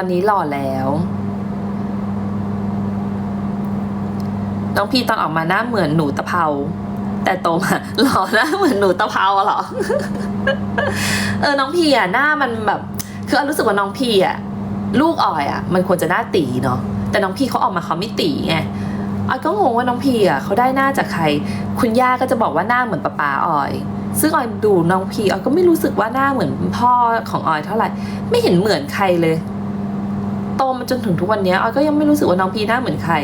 อนนี้หล่อแล้ว น้องพี่ตอนออกมาหน้าเหมือนหนูตะเภา แต่โตมาหล่อหน้าเหมือนหนูตะเภาเหรอ เออ น้องพี่อะหน้ามันแบบ คืออรู้สึกว่าน้องพี่อะลูกออยอะ มันควรจะหน้าตีเนาะ แต่น้องพี่เขาออกมาเขาไม่ตีไงออยก็งงว่าน้องพีอะเขาได้หน้าจากใคร คุณย่าก็จะบอกว่าหน้าเหมือนป้าป้าออย ซึ่งออยดูน้องพีออยก็ไม่รู้สึกว่าหน้าเหมือนพ่อของออยเท่าไหร่ ไม่เห็นเหมือนใครเลย โตมาจนถึงทุกวันนี้ออยก็ยังไม่รู้สึกว่าน้องพีหน้าเหมือนใคร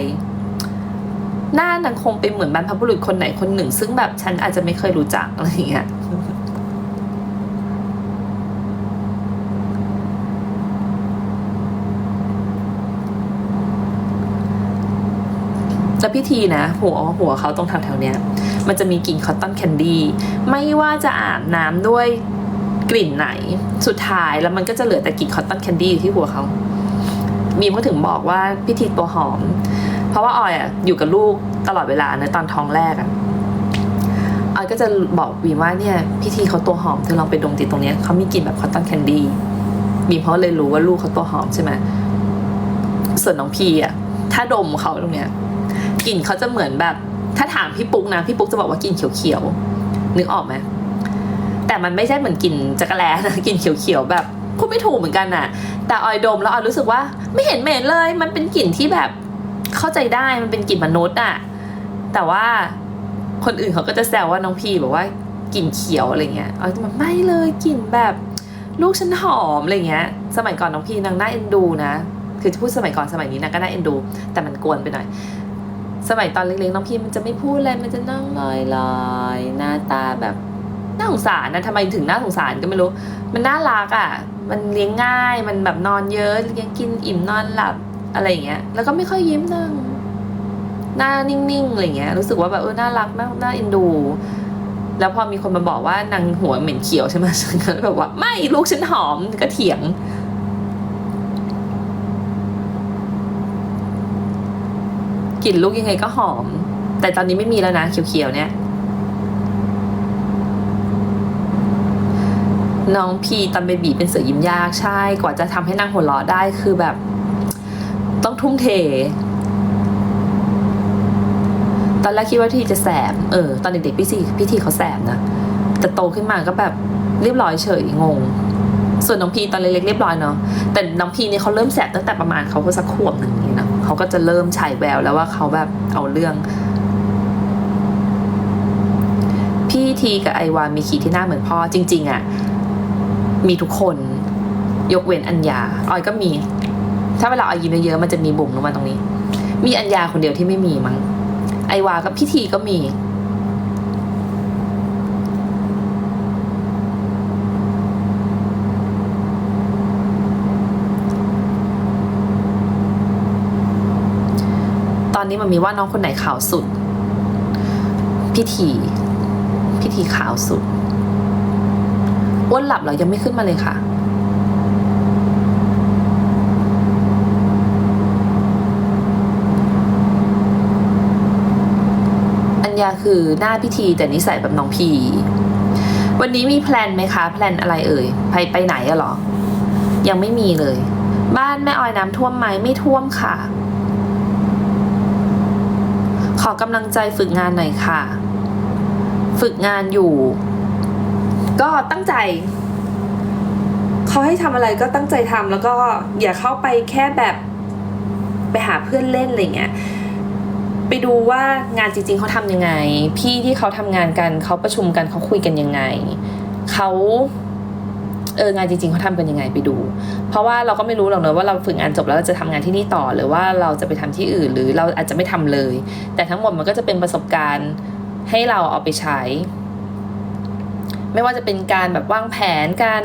หน้านางคงเป็นเหมือนบรรพบุรุษคนไหนคนหนึ่ง ซึ่งแบบฉันอาจจะไม่เคยรู้จักอะไรอย่างเงี้ยแล้วพิธีนะ หัวหัวเขาตรงแถวๆเนี้ย มันจะมีกลิ่นคอตตอนแคนดี้ไม่ว่าจะอาบน้ำด้วยกลิ่นไหน สุดท้ายแล้วมันก็จะเหลือแต่กลิ่นคอตตอนแคนดี้อยู่ที่หัวเขา มีมก็ถึงบอกว่าพิธีตัวหอม เพราะว่าออยอะอยู่กับลูกตลอดเวลาในตอนท้องแรกอะออยก็จะบอกวีมว่าเนี่ยพิธีเขาตัวหอมเธอลองไปดมติดตรงเนี้ยเขามีกลิ่นแบบคอตตอนแคนดี้บีมเขาเลยรู้ว่าลูกเขาตัวหอมใช่ไหมส่วนน้องพีอะถ้าดมเขาตรงเนี้ยกลิ่นเขาจะเหมือนแบบ ถ้าถามพี่ปุ๊กนะพี่ปุ๊กจะบอกว่ากลิ่นเขียวๆนึกออกไหมแต่มันไม่ใช่เหมือนกลิ่นจักรแลนะกลิ่นเขียวๆแบบ พูดไม่ถูกเหมือนกันน่ะแต่ออยดมแล้วออยรู้สึกว่า ไม่เห็นเหม็นเลย มันเป็นกลิ่นที่แบบเข้าใจได้มันเป็นกลิ่นมนุษย์อะแต่ว่าคนอื่นเขาก็จะแซวว่าน้องพีบอกว่ากลิ่นเขียวอะไรเงี้ยออยจะแบบไม่เลยกลิ่นแบบลูกฉันหอมอะไรเงี้ย สมัยก่อนน้องพีนางน่าเอ็นดูนะ คือพูดสมัยก่อนสมัยนี้นางก็น่าเอ็นดู แต่มันกวนไปหน่อย สมัยตอนเล็กๆน้องพีมันจะไม่พูดอะไรมันจะนั่งลอยลอยๆหน้าตาแบบน่าสงสารนะทำไมถึงน่าสงสารก็ไม่รู้ มันน่ารักอะ่ะ มันเลี้ยงง่ายมันแบบนอนเยอะเลี้ยงกินอิ่มนอนหลับอะไรอย่างเงี้ย แล้วก็ไม่ค่อยยิ้มนั่งหน้านิ่งๆอะไรเงี้ยรู้สึกว่าแบบเออน่ารักน่าน่าเอ็นดู แล้วพอมีคนมาบอกว่านางหัวเหม็นเขียวใช่ไหมฉันก็แบบว่าไม่ลูกฉันหอมก็เถียง กลิ่นลูกยังไงก็หอม แต่ตอนนี้ไม่มีแล้วนะเขียวๆเนี่ย น้องพีตอนเบบีเป็นเสือยิ้มยากใช่ กว่าจะทำให้นางหัวเราะได้คือแบบ ต้องทุ่มเท ตอนแรกคิดว่าพี่จะแสบ เออ ตอนเด็กๆพี่ซีพี่ทีเขาแสบนะแต่โตขึ้นมาก็แบบเรียบร้อยเฉยงง ส่วนน้องพีตอนเล็กๆเรียบร้อยเนาะแต่น้องพีเนี่ยเขาเริ่มแสบตั้งแต่ประมาณเขาก็สักขวบหนึ่งนี่นะเขาก็จะเริ่มฉายแววแล้วว่าเขาแบบเอาเรื่องพี่ทีกับไอวามีขีดที่หน้าเหมือนพ่อจริง ๆอะ่ะ มีทุกคน ยกเว้นอัญญาออยก็มี ถ้าเวลาออยยิ้มเยอะๆมันจะมีบุ๋มลงมาตรงนี้ มีอัญญาคนเดียวที่ไม่มีมั้งไอวากับพี่ทีก็มีตอนนี้มันมีว่าน้องคนไหนขาวสุด พิธี พิธีขาวสุด อ้วนหลับเหรอยังไม่ขึ้นมาเลยค่ะ อัญญาคือหน้าพิธีแต่นิสัยแบบน้องพีวันนี้มีแพลนไหมคะ แพลนอะไรเอ่ย ไปไปไหนอะหรอ ยังไม่มีเลย บ้านแม่ออยน้ำท่วมไหมไม่ท่วมค่ะ ขอกำลังใจฝึกงานหน่อยค่ะ ฝึกงานอยู่ ก็ตั้งใจเขาให้ทำอะไรก็ตั้งใจทำแล้วก็อย่าเข้าไปแค่แบบไปหาเพื่อนเล่นอะไรเงี้ยไปดูว่างานจริง ๆเขาทำยังไง พี่ที่เขาทำงานกันเขาประชุมกันเขาคุยกันยังไงเขาเอองานจริงๆเขาทำกันยังไงไปดู เพราะว่าเราก็ไม่รู้หรอกเนอะว่าเราฝึกงานจบแล้วเราจะทำงานที่นี่ต่อหรือว่าเราจะไปทำที่อื่นหรือเราอาจจะไม่ทำเลย แต่ทั้งหมดมันก็จะเป็นประสบการณ์ให้เราเอาไปใช้ ไม่ว่าจะเป็นการแบบวางแผนการ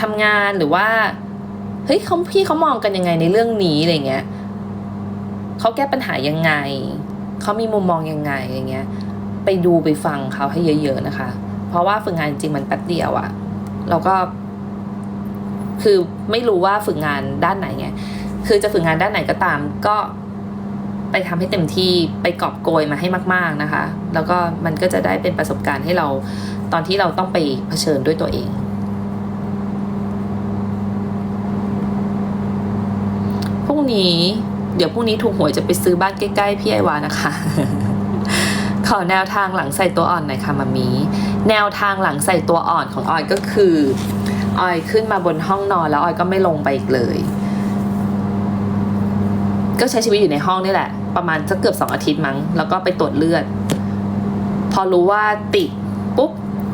ทำงานหรือว่าเฮ้ยเขาพี่เขามองกันยังไงในเรื่องนี้อะไรเงี้ยเขาแก้ปัญหายังไงเขามีมุมมองยังไงอย่างเงี้ย ไปดูไปฟังเขาให้เยอะ ๆนะคะ เพราะว่าฝึกงานจริงมันแป๊บเดียวอะเราก็ คือไม่รู้ว่าฝึกงานด้านไหนไงคือจะฝึกงานด้านไหนก็ตาม ก็ไปทำให้เต็มที่ไปกอบโกยมาให้มาก ๆนะคะ แล้วก็มันก็จะได้เป็นประสบการณ์ให้เรา ตอนที่เราต้องไปเผชิญด้วยตัวเอง พรุ่งนี้เดี๋ยวพรุ่งนี้ถูกหวยจะไปซื้อบ้านใกล้ๆพี่ไอวานะคะ ขอแนวทางหลังใส่ตัวอ่อนหน่อยค่ะมามีแนวทางหลังใส่ตัวอ่อนของออยก็คือออยขึ้นมาบนห้องนอนแล้วออยก็ไม่ลงไปอีกเลย ก็ใช้ชีวิตอยู่ในห้องนี่แหละ ประมาณสักเกือบสองอาทิตย์มั้ง แล้วก็ไปตรวจเลือด พอรู้ว่าติดปุ๊บ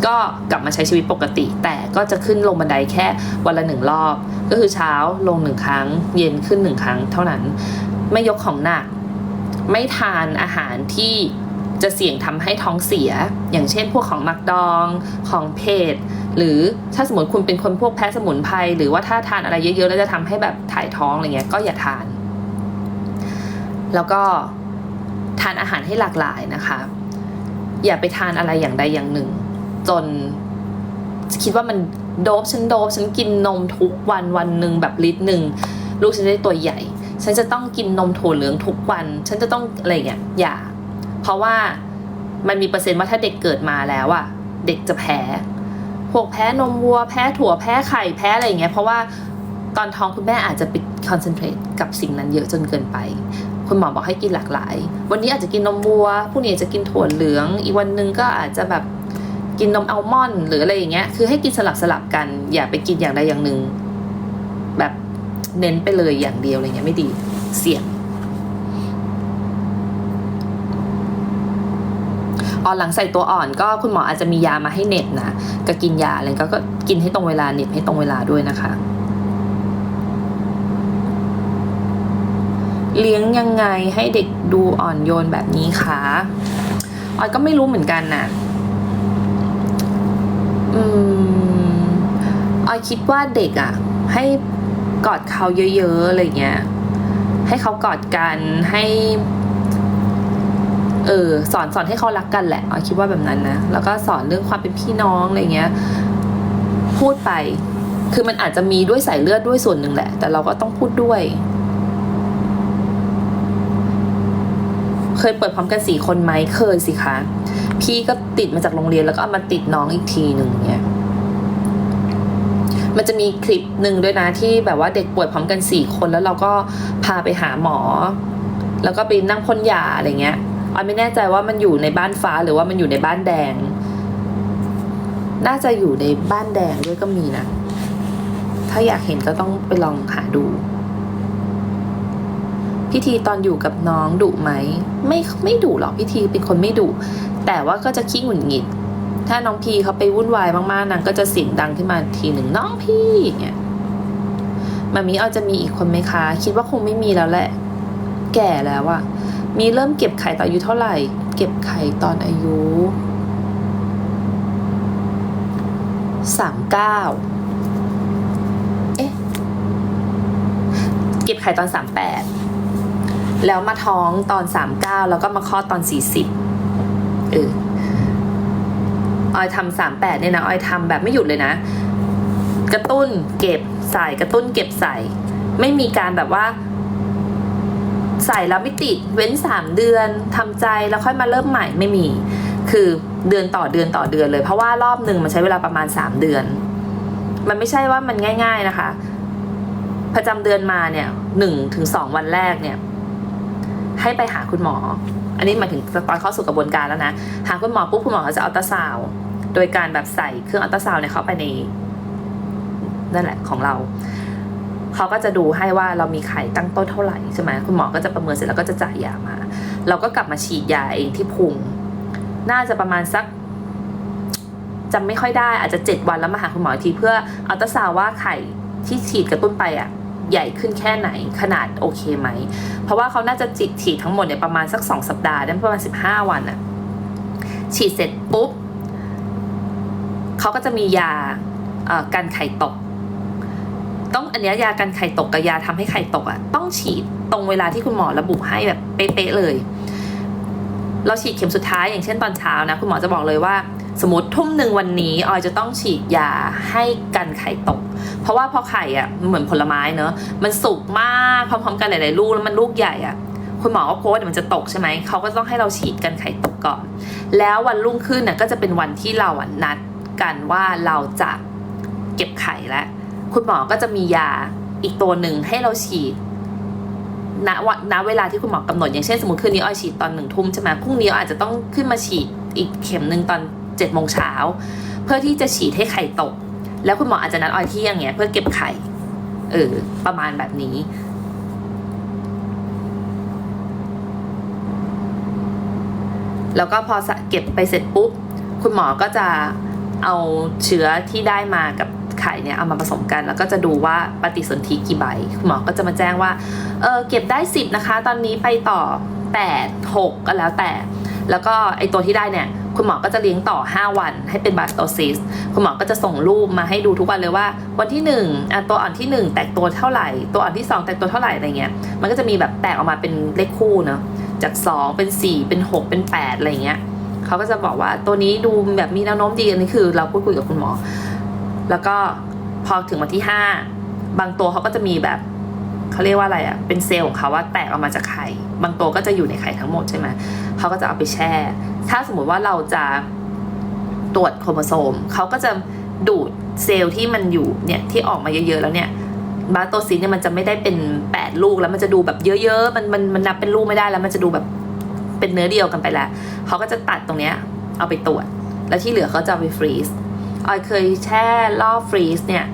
ก็กลับมาใช้ชีวิตปกติ แต่ก็จะขึ้นลงบันไดแค่วันละหนึ่งรอบ ก็คือเช้าลงหนึ่งครั้ง เย็นขึ้นหนึ่งครั้ง เท่านั้นไม่ยกของหนัก ไม่ทานอาหารที่จะเสี่ยงทำให้ท้องเสีย อย่างเช่นพวกของหมักดองของเผ็ดหรือถ้าสมมติคุณเป็นคนพวกแพ้สมุนไพรหรือว่าถ้าทานอะไรเยอะๆแล้วจะทำให้แบบถ่ายท้องอะไรเงี้ยก็อย่าทาน แล้วก็ทานอาหารให้หลากหลายนะคะ อย่าไปทานอะไรอย่างใดอย่างหนึ่ง จน คิดว่ามันโดบฉันโดบฉันกินนมทุกวันวันหนึ่งแบบลิตรหนึ่งลูกฉันจะได้ตัวใหญ่ ฉันจะต้องกินนมถั่วเหลืองทุกวัน ฉันจะต้องอะไรเงี้ยอย่า เพราะว่ามันมีเปอร์เซ็นต์ว่าถ้าเด็กเกิดมาแล้วอะเด็กจะแพ้พวกแพ้นมวัวแพ้ถั่วแพ้ไข่แพ้อะไรเงี้ยเพราะว่าตอนท้องคุณแม่อาจจะไปคอนเซนเทรตกับสิ่งนั้นเยอะจนเกินไปคุณหมอบอกให้กินหลากหลาย วันนี้อาจจะกินนมวัวพรุ่งนี้อาจจะกินถั่วเหลือง อีกวันหนึ่งก็อาจจะแบบ กินนมอัลมอนด์หรืออะไรอย่างเงี้ยคือให้กินสลับสลับกัน อย่าไปกินอย่างใดอย่างหนึ่งแบบเน้นไปเลยอย่างเดียวอะไรเงี้ยไม่ดีเสี่ยงออนหลังใส่ตัวอ่อนก็คุณหมออาจจะมียามาให้เน็บนะก็กินยาอะไรก็ก็กินให้ตรงเวลาเน็บให้ตรงเวลาด้วยนะคะ เลี้ยงยังไงให้เด็กดูอ่อนโยนแบบนี้คะออยก็ไม่รู้เหมือนกันนะ อืมออยคิดว่าเด็กอะ ให้กอดเขาเยอะๆอะไรเงี้ย ให้เขากอดกันให้ เออสอนสอนให้เขารักกันแหละออยคิดว่าแบบนั้นนะแล้วก็สอนเรื่องความเป็นพี่น้องอะไรเงี้ย พูดไป คือมันอาจจะมีด้วยสายเลือดด้วยส่วนหนึ่งแหละ แต่เราก็ต้องพูดด้วย เคยเปิดพร้อมกันสี่คนไหมเคยสิคะพี่ก็ติดมาจากโรงเรียนแล้วก็เอามาติดน้องอีกทีหนึ่งเนี่ยมันจะมีคลิปหนึ่งด้วยนะที่แบบว่าเด็กป่วยพร้อมกันสี่คนแล้วเราก็พาไปหาหมอ แล้วก็ไปนั่งพ่นยาอะไรเงี้ยออยไม่แน่ใจว่ามันอยู่ในบ้านฟ้าหรือว่ามันอยู่ในบ้านแดง น่าจะอยู่ในบ้านแดงด้วยก็มีนะ ถ้าอยากเห็นก็ต้องไปลองหาดู พิธีตอนอยู่กับน้องดุไหม ไม่ไม่ดุหรอกพิธีเป็นคนไม่ดุแต่ว่าก็จะขี้หงุดหงิด ถ้าน้องพีเขาไปวุ่นวายมากๆนางก็จะเสียงดังขึ้นมาทีหนึ่งน้องพี่เงี้ยมามีเอาจะมีอีกคนไหมคะ คิดว่าคงไม่มีแล้วแหละ แก่แล้วอะมีเริ่มเก็บไข่ตอนอายุเท่าไหร่ เก็บไข่ตอนอายุสามเก้าเอ๊ะ เก็บไข่ตอนสามแปด แล้วมาท้องตอนสามเก้าแล้วก็มาคลอดตอนสี่สิบเออออยทำสามแปดเนี่ยนะออยทำแบบไม่หยุดเลยนะ กระตุ้นเก็บใส่กระตุ้นเก็บใส่ ไม่มีการแบบว่า ใส่แล้วไม่ติดเว้นสามเดือนทำใจแล้วค่อยมาเริ่มใหม่ไม่มี คือเดือนต่อเดือนต่อเดือนเลย เพราะว่ารอบหนึ่งมันใช้เวลาประมาณสามเดือน มันไม่ใช่ว่ามันง่าย ๆนะคะประจำเดือนมาเนี่ยหนึ่งถึงสองวันแรกเนี่ย ให้ไปหาคุณหมอ อันนี้หมายถึงตอนเข้าสู่กระบวนการแล้วนะ หาคุณหมอปุ๊บคุณหมอเขาจะอัลตราซาวด์โดยการแบบใส่เครื่องอัลตราซาวด์เนี่ยเข้าไปในนั่นแหละของเราเขาก็จะดูให้ว่าเรามีไข่ตั้งต้นเท่าไหร่ใช่ไหมคุณหมอก็จะประเมินเสร็จแล้วก็จะจ่ายยามา เราก็กลับมาฉีดยาเองที่พุง น่าจะประมาณสักจำไม่ค่อยได้อาจจะเจ็ดวันแล้วมาหาคุณหมออีกทีเพื่ออัลตราซาวด์ว่าไข่ที่ฉีดกระตุ้นไปอะ ใหญ่ขึ้นแค่ไหนขนาดโอเคไหม เพราะว่าเขาน่าจะจิตฉีดทั้งหมดเนี่ยประมาณสักสองสัปดาห์ได้ประมาณสิบห้าวันอะฉีดเสร็จปุ๊บเขาก็จะมียากันไข่ตก ต้องอันนี้ยากันไข่ตกกับยาทำให้ไข่ตกอะต้องฉีดตรงเวลาที่คุณหมอระบุให้แบบเป๊ะๆเลย เราฉีดเข็มสุดท้ายอย่างเช่นตอนเช้านะคุณหมอจะบอกเลยว่า สมมติทุ่มหนึ่งวันนี้ออยจะต้องฉีดยาให้กันไข่ตก เพราะว่าพอไข่อะเหมือนผลไม้เนอะมันสุกมากพร้อมๆกันหลายๆลูกแล้วมันลูกใหญ่อะคุณหมอก็โพสต์เดี๋ยวมันจะตกใช่ไหมเขาก็ต้องให้เราฉีดกันไข่ตกก่อน แล้ววันรุ่งขึ้นน่ะก็จะเป็นวันที่เราอะนัดกันว่าเราจะเก็บไข่แล้วคุณหมอก็จะมียาอีกตัวหนึ่งให้เราฉีดณวันณเวลาที่คุณหมอกำหนดอย่างเช่นสมมติคืนนี้ออยฉีดตอนหนึ่งทุ่มใช่ไหมพรุ่งนี้ออยอาจจะต้องขึ้นมาฉีดอีกเข็มหนึ่งตอนเจ็ดโมงเช้าเพื่อที่จะฉีดให้ไข่ตก แล้วคุณหมออาจจะนัดออยเที่ยงเงี้ยเพื่อเก็บไข่เออประมาณแบบนี้ แล้วก็พอเก็บไปเสร็จปุ๊บ คุณหมอก็จะเอาเชื้อที่ได้มากับไข่เนี่ยเอามาผสมกัน แล้วก็จะดูว่าปฏิสนธิกี่ใบ คุณหมอก็จะมาแจ้งว่าเออเก็บได้ 10 นะคะ ตอนนี้ไปต่อ 8 6 ก็แล้วแต่ แล้วก็ไอตัวที่ได้เนี่ย คุณหมอก็จะเลี้ยงต่อ 5 วัน ให้เป็นบาสโตซิสคุณหมอก็จะส่งรูปมาให้ดูทุกวันเลยว่า วันที่1อะตัวอ่อนที่ 1 แตกตัวเท่าไหร่ ตัวอ่อนที่ 2 แตกตัวเท่าไหร่อะไรเงี้ยมันก็จะมีแบบแตกออกมาเป็นเลขคู่เนาะจาก 2 เป็น 4 เป็น 6 เป็น 8 อะไรเงี้ยเขาก็จะบอกว่าตัวนี้ดูแบบมีแนวโน้มดีอันนี้คือ เราพูดคุยกับคุณหมอ แล้วก็พอถึงวันที่ 5 บางตัวเขาก็จะมีแบบเขาเรียกว่าอะไรอะเป็นเซลล์ของเขาว่าแตกออกมาจากไข่ บางตัวก็จะอยู่ในไข่ทั้งหมดใช่ไหมเขาก็จะเอาไปแช่ ถ้าสมมุติว่าเราจะตรวจโครโมโซมเขาก็จะดูดเซลล์ที่มันอยู่เนี่ยที่ออกมาเยอะๆแล้วเนี่ยบาโตซินเนี่ยมันจะไม่ได้เป็น 8 ลูกแล้วมันจะดูแบบเยอะๆ มันมันมันนับเป็นลูกไม่ได้แล้วมันจะดูแบบเป็นเนื้อเดียวกันไปแล้วเขาก็จะตัดตรงเนี้ยเอาไปตรวจ แล้วที่เหลือเขาจะไปฟรีซออยเคยแช่รอบฟรีซเนี่ย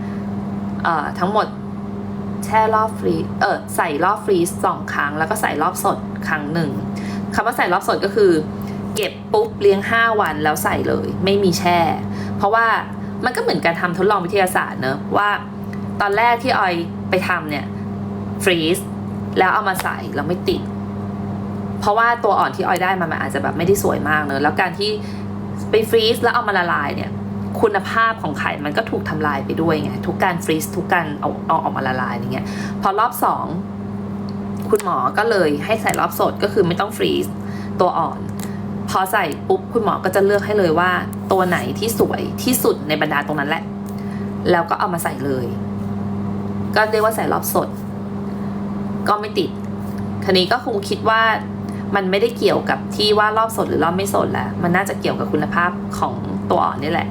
เอ่อทั้งหมดแช่รอบฟรีซเออใส่รอบฟรีซสองครั้ง แล้วก็ใส่รอบสดครั้งหนึ่งคำว่าใส่รอบสดก็คือ เก็บปุ๊บเลี้ยง 5 วันแล้วใส่เลย ไม่มีแช่ เพราะว่ามันก็เหมือนการทำทดลองวิทยาศาสตร์เนอะว่า ตอนแรกที่ออยไปทำเนี่ยฟรีซแล้วเอามาใส่แล้วไม่ติด เพราะว่าตัวอ่อนที่ออยได้มามันอาจจะแบบไม่ได้สวยมากเนอะแล้วการที่ไปฟรีซแล้วเอามาละลายเนี่ยคุณภาพของไข่มันก็ถูกทำลายไปด้วยไงทุกการฟรีซทุกการเอาเอาออกมาละลายอย่างเงี้ยพอรอบสองคุณหมอก็เลยให้ใส่รอบสดก็คือไม่ต้องฟรีซตัวอ่อน พอใส่ปุ๊บคุณหมอก็จะเลือกให้เลยว่า ตัวไหนที่สวยที่สุดในบรรดาตรงนั้นแหละ แล้วก็เอามาใส่เลย ก็เรียกว่าใส่รอบสด ก็ไม่ติดคันนี้ก็คงคิดว่ามันไม่ได้เกี่ยวกับที่ว่ารอบสดหรือรอบไม่สดแหละมันน่าจะเกี่ยวกับคุณภาพของตัวอ่อนนี่แหละ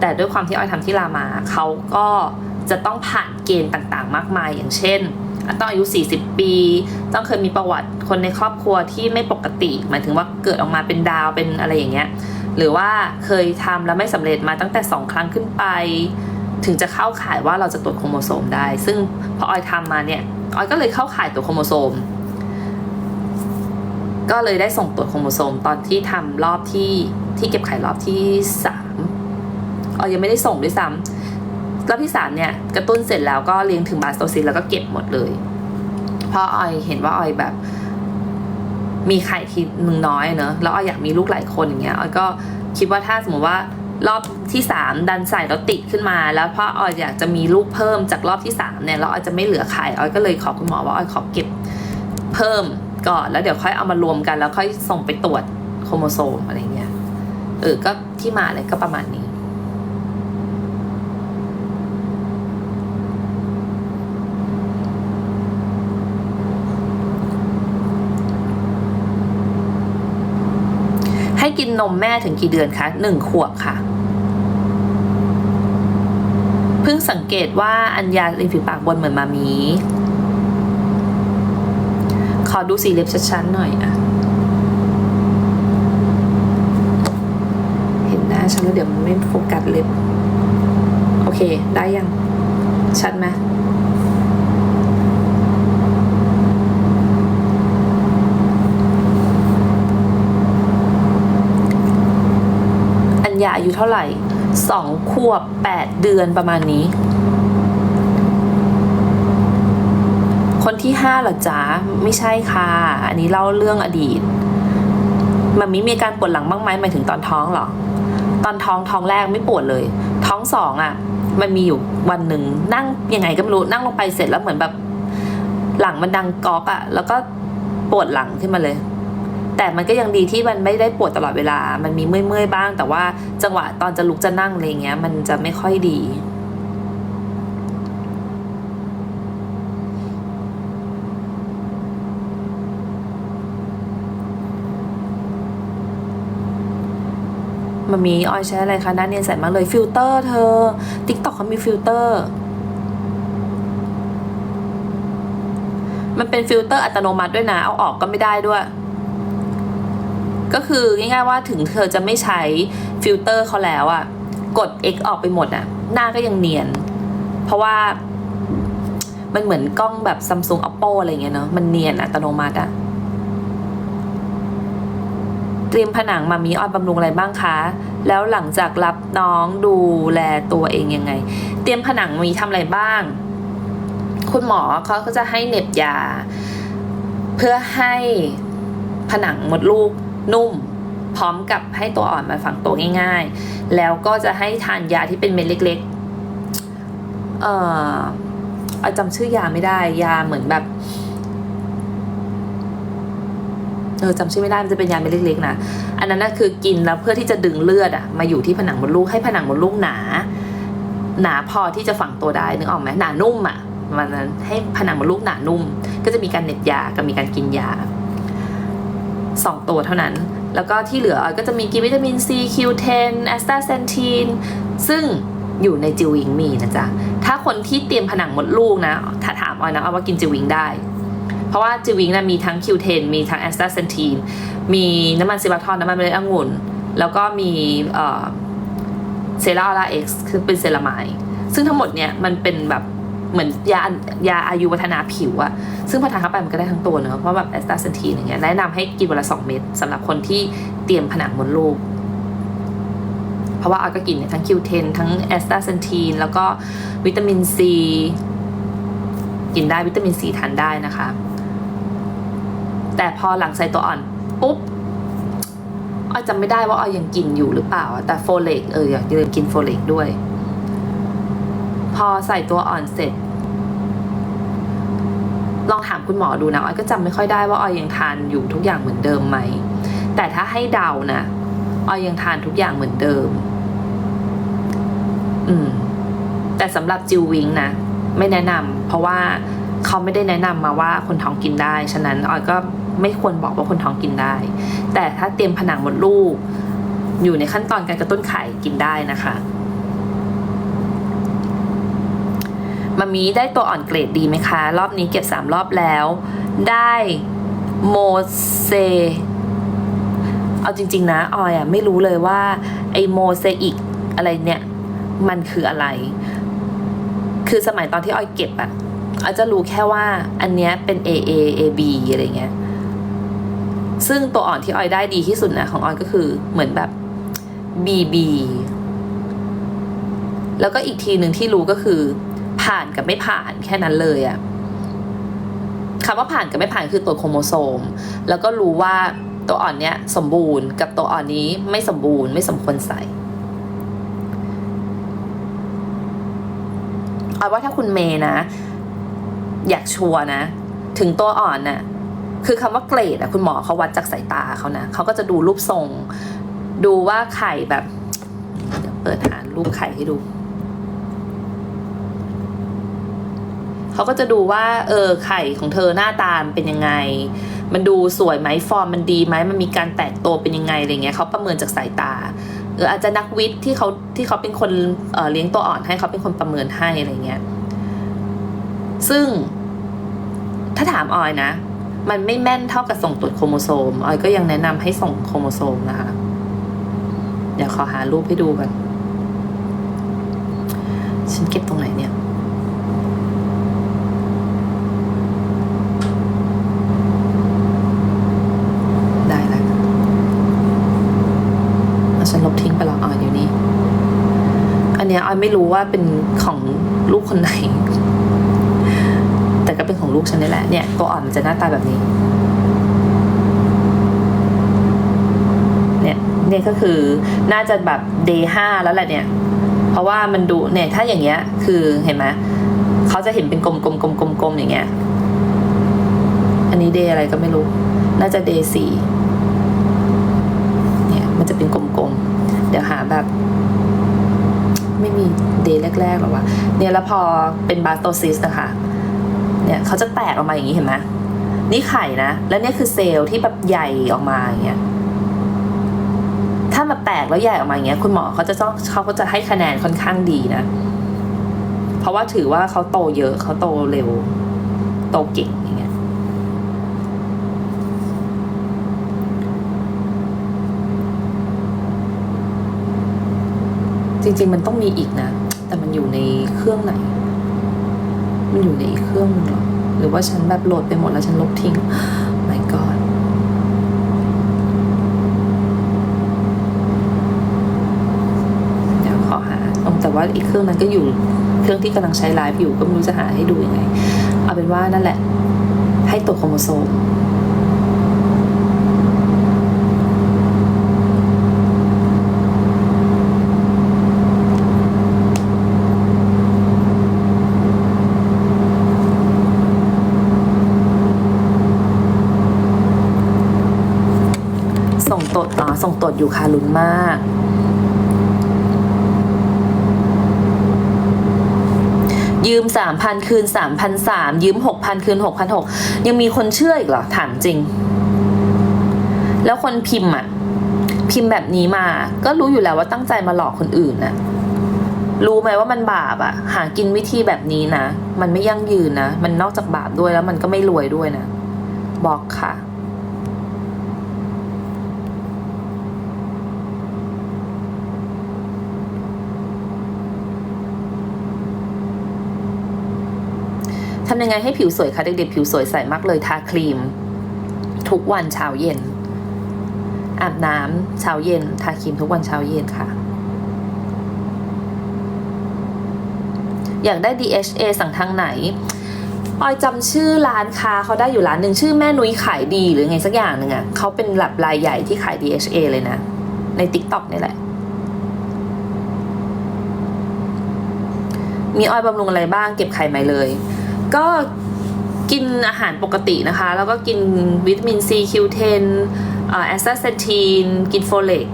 แต่ด้วยความที่อ้อยทำที่รามาเขาก็จะต้องผ่านเกณฑ์ต่างๆ มากมายอย่างเช่น ต้องอายุ 40 ปี ต้องเคยมีประวัติคนในครอบครัวที่ไม่ปกติ หมายถึงว่าเกิดออกมาเป็นดาวเป็นอะไรอย่างเงี้ย หรือว่าเคยทำแล้วไม่สำเร็จมาตั้งแต่ 2 ครั้งขึ้นไป ถึงจะเข้าข่ายว่าเราจะตรวจโครโมโซมได้ ซึ่งพอออยทำมาเนี่ยออยก็เลยเข้าข่ายตรวจโครโมโซม ก็เลยได้ส่งตรวจโครโมโซมตอนที่ทำรอบที่ที่เก็บไข่รอบที่สามออยยังไม่ได้ส่งด้วยซ้ำ รอบที่สามเนี่ยกระตุ้นเสร็จแล้วก็เลี้ยงถึงบาสโตซินแล้วก็เก็บหมดเลยเพราะออยเห็นว่าออยแบบ มีไข่ทีหนึ่งน้อยเนอะแล้วออยอยากมีลูกหลายคนอย่างเงี้ยออยก็คิดว่าถ้าสมมติว่ารอบที่สามดันใส่แล้วติดขึ้นมา แล้วเพราะออยอยากจะมีลูกเพิ่มจากรอบที่สามเนี่ยแล้วออยจะไม่เหลือไข่ออยก็เลยขอคุณหมอว่าออยขอเก็บเพิ่มก่อนแล้วเดี๋ยวค่อยเอามารวมกัน แล้วค่อยส่งไปตรวจโครโมโซมอะไรเงี้ยเออก็ที่มาเลยก็ประมาณนี้ ให้กินนมแม่ถึงกี่เดือนคะหนึ่งขวบค่ะ เพิ่งสังเกตว่าอัญญาริมฝีปากบนเหมือนมามีขอดูสีเล็บชัดๆหน่อยอะเห็นหน้าฉันแล้วเดี๋ยวมันไม่โฟกัสเล็บ โอเค ได้ยัง ชัดไหม ญาอายุเท่าไหร่สองขวบแปดเดือนประมาณนี้ คนที่ห้าหรอจ๊ะไม่ใช่ค่ะ อันนี้เล่าเรื่องอดีตมันมีมีการปวดหลังบ้างไหมหมายถึงตอนท้องหรอ ตอนท้องท้องแรกไม่ปวดเลย ท้องสองอะ มันมีอยู่วันหนึ่งนั่งยังไงก็ไม่รู้นั่งลงไปเสร็จแล้วเหมือนแบบ หลังมันดังก๊อกอะ แล้วก็ปวดหลังขึ้นมาเลย แต่มันก็ยังดีที่มันไม่ได้ปวดตลอดเวลา มันมีเมื่อยๆบ้าง แต่ว่าจังหวะตอนจะลุกจะนั่งอะไรเงี้ย มันจะไม่ค่อยดีมันมีออยใช้อะไรคะหน้าเนียนใสมากเลยฟิลเตอร์เธอติ๊กต็อกเขามีฟิลเตอร์ มันเป็นฟิลเตอร์อัตโนมัติด้วยนะ เอาออกก็ไม่ได้ด้วย ก็คือง่ายๆว่าถึงเธอจะไม่ใช้ฟิลเตอร์เขาแล้วอะกด X ออกไปหมดอะหน้าก็ยังเนียน เพราะว่ามันเหมือนกล้องแบบ Samsung Oppo อะไรเงี้ยเนาะมันเนียนอัตโนมัติอะเตรียมผนังมามีออยบำรุงอะไรบ้างคะ แล้วหลังจากรับน้องดูแลตัวเองยังไง เตรียมผนังมีทำอะไรบ้าง คุณหมอเขาก็จะให้เน็บยา เพื่อให้ผนังมดลูก นุ่ม พร้อมกับให้ตัวอ่อนมาฝังตัวง่าย ๆ แล้วก็จะให้ทานยาที่เป็นเม็ดเล็กๆ เอ่อจำชื่อยาไม่ได้ ยาเหมือนแบบเออจำชื่อไม่ได้มันจะเป็นยาเม็ดเล็กๆนะอันนั้นน่ะคือกินแล้วเพื่อที่จะดึงเลือดอะมาอยู่ที่ผนังมดลูกให้ผนังมดลูกหนา หนาพอที่จะฝังตัวได้นึกออกไหมหนานุ่มอะมันนั้นให้ผนังมดลูกหนานุ่ม ก็จะมีการเน็บยากับมีการกินยา สองตัวเท่านั้น แล้วก็ที่เหลือก็จะมีกินวิตามินซีคิวเทนแอสตาเซนทีนซึ่งอยู่ในจิวิงมีนะจ๊ะ ถ้าคนที่เตรียมผนังมดลูกนะ ถ้าถามออยนะเอาว่ากินจิวิงได้ เพราะว่าจิวิงนะมีทั้งคิวเทนมีทั้งแอสตาเซนทีนมีน้ำมันซิบาทอนน้ำมันเมล็ดองุ่น แล้วก็มีเซราลาเอ็กซ์คือเป็นเซรามายซึ่งทั้งหมดเนี่ยมันเป็นแบบ เหมือนยายาอายุวัฒนาผิวอะซึ่งพอทานเข้าไปมันก็ได้ทั้งตัวเนอะเพราะแบบแอสตาเซนทีนอย่างเงี้ยแนะนำให้กินวันละสองเม็ดสำหรับคนที่เตรียมผนังมดลูกเพราะว่าออยก็กินเนี่ยทั้งคิวเทนทั้งแอสตาเซนทีนแล้วก็วิตามินซีกินได้วิตามินซีทานได้นะคะ แต่พอหลังใส่ตัวอ่อนปุ๊บออยจำไม่ได้ว่าออยยังกินอยู่หรือเปล่า แต่โฟเลกเอออยากลืมกินโฟเลกด้วย พอใส่ตัวอ่อนเสร็จ ลองถามคุณหมอดูนะออยก็จำไม่ค่อยได้ว่าออยยังทานอยู่ทุกอย่างเหมือนเดิมไหม แต่ถ้าให้เดานะออยยังทานทุกอย่างเหมือนเดิม อืม แต่สำหรับจิววิงนะไม่แนะนำเพราะว่าเขาไม่ได้แนะนำมาว่าคนท้องกินได้ ฉะนั้นออยก็ไม่ควรบอกว่าคนท้องกินได้ แต่ถ้าเตรียมผนังมดลูก อยู่ในขั้นตอนการกระตุ้นไข่กินได้นะคะ มามีได้ตัวอ่อนเกรดดีไหมคะ รอบนี้เก็บสามรอบแล้ว ได้โมเซ เอาจริง ๆ นะออยอะไม่รู้เลยว่า ไอโมเซอิกอะไรเนี่ย มันคืออะไร คือสมัยตอนที่ออยเก็บอะออยจะรู้แค่ว่าอันเนี้ยเป็น A A A B อะไรเงี้ย ซึ่งตัวอ่อนที่ออยได้ดีที่สุดนะของออยก็คือเหมือนแบบ B B แล้วก็อีกทีหนึ่งที่รู้ก็คือ ผ่านกับไม่ผ่านแค่นั้นเลยอะคำว่าผ่านกับไม่ผ่านคือตัวโครโมโซม แล้วก็รู้ว่าตัวอ่อนเนี้ยสมบูรณ์กับตัวอ่อนนี้ไม่สมบูรณ์ไม่สมควรใส่เอาว่าถ้าคุณเมย์นะ อยากชัวนะ ถึงตัวอ่อนน่ะคือคำว่าเกรดอะคุณหมอเขาวัดจากสายตาเขานะเขาก็จะดูรูปทรง ดูว่าไข่แบบ เดี๋ยวเปิดหารูปไข่ให้ดู เขาก็จะดูว่าเออไข่ของเธอหน้าตามเป็นยังไง มันดูสวยไหมฟอร์มมันดีไหมมันมีการแตกโตเป็นยังไงอะไรเงี้ยเขาประเมินจากสายตาหรืออาจจะนักวิทย์ที่เขาที่เขาเป็นคนเเลี้ยงตัวอ่อนให้เขาเป็นคนประเมินให้อะไรเงี้ยซึ่งถ้าถามออยนะ มันไม่แม่นเท่ากับส่งตรวจโครโมโซม ออยก็ยังแนะนำให้ส่งโครโมโซมนะคะ เดี๋ยวขอหารูปให้ดูกัน ฉันเก็บตรงไหนเนี่ย ได้แล้วเอาฉันลบทิ้งไปแล้วอ๋ออยู่นี่ อั นี้ยออยไม่รู้ว่าเป็นของลูกคนไหน แต่ก็เป็นของลูกฉันนี่แหละเนี่ยตัวอ่อนมันจะหน้าตาแบบนี้ เนี่ยเนี่ยก็คือน่าจะแบบ day ห้าแล้วแหละเนี่ย เพราะว่ามันดูเนี่ยถ้าอย่างเงี้ย คือเห็นไหมเขาจะเห็นเป็นกลมๆกลมๆๆอย่างเงี้ย อันนี้ day อะไรก็ไม่รู้ น่าจะ day สี่ แรกๆหรอวะเนี่ยแล้วพอเป็นบาสโตซิสนะคะ เนี่ยเขาจะแตกออกมาอย่างนี้เห็นไหมนี่ไข่นะ แล้วเนี่ยคือเซลล์ที่แบบใหญ่ออกมาอย่างเงี้ยถ้ามาแตกแล้วใหญ่ออกมาอย่างเงี้ยคุณหมอเขาจะต้องเขาก็จะให้คะแนนค่อนข้างดีนะ เพราะว่าถือว่าเขาโตเยอะเขาโตเร็ว โตเก่งอย่างเงี้ยจริงๆมันต้องมีอีกนะ แต่มันอยู่ในเครื่องไหน มันอยู่ในอีกเครื่องนึงหรอ หรือว่าฉันแบบโหลดไปหมดแล้วฉันลบทิ้ง my god เดี๋ยวขอหาเอาแต่ว่าอีกเครื่องนั้นก็อยู่ เครื่องที่กำลังใช้ไลฟ์อยู่ก็ไม่รู้จะหาให้ดูยังไง เอาเป็นว่านั่นแหละ ให้ตรวจโครโมโซม ส่ง ส่งตดอยู่ค่ะลุ้นมาก ยืมสามพันคืนสามพันสามยืมหกพันคืนหกพันหกยังมีคนเชื่ออีกเหรอ ถามจริง แล้วคนพิมพ์อะ พิมพ์แบบนี้มา ก็รู้อยู่แล้วว่าตั้งใจมาหลอกคนอื่นน่ะรู้ไหมว่ามันบาปอะหากินวิธีแบบนี้นะ มันไม่ยั่งยืนนะ มันนอกจากบาปด้วยแล้วมันก็ไม่รวยด้วยนะ บอกค่ะ ทำยังไงให้ผิวสวยคะเด็กๆผิวสวยใสมากเลยทาครีม ทุกวันเช้าเย็น อาบน้ำเช้าเย็น ทาครีมทุกวันเช้าเย็นค่ะ อยากได้ DHA สั่งทางไหนออยจำชื่อร้านค้าเขาได้อยู่ร้านหนึ่งชื่อแม่นุ้ยขายดีหรือไงสักอย่างหนึ่งอะ่ะเขาเป็นหลับรายใหญ่ที่ขาย DHA เลยนะ ใน TikTok นี่แหละ มีออยบำรุงอะไรบ้างเก็บไข่ไหมเลย ก็กินอาหารปกตินะคะ แล้วก็กินวิตามินซีคิวเทนแอสซาเซทีนกินโฟเลก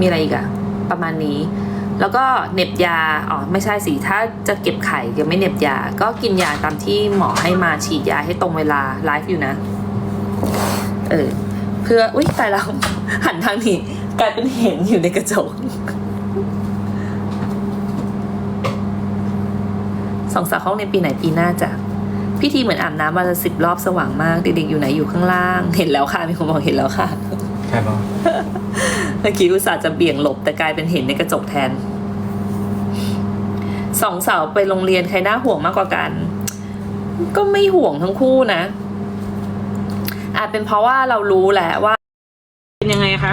มีอะไรอีกอะประมาณนี้ แล้วก็เน็บยา อ๋อ ไม่ใช่สิ ถ้าจะเก็บไข่ยังไม่เน็บยา ก็กินยาตามที่หมอให้มาฉีดยาให้ตรงเวลาไลฟ์อยู่นะ เออ เพื่อ อุ้ยตายแล้วหันทางนี้กลายเป็นเห็นอยู่ในกระจก สองสาวห้องในปีไหนปีหน้าจ้ะพิธีเหมือนอาบน้ำวันละสิบรอบสว่างมากเด็กๆอยู่ไหนอยู่ข้างล่าง เห็นแล้วค่ะมีคนบอกเห็นแล้วค่ะใช่ปะเมื่อกี้อุตส่าห์จะเบี่ยงหลบแต่กลายเป็นเห็นในกระจกแทนสองสาวไปโรงเรียนใครน่าห่วงมากกว่ากัน ก็ไม่ห่วงทั้งคู่นะอาจเป็นเพราะว่าเรารู้แหละว่า เป็นยังไงคะ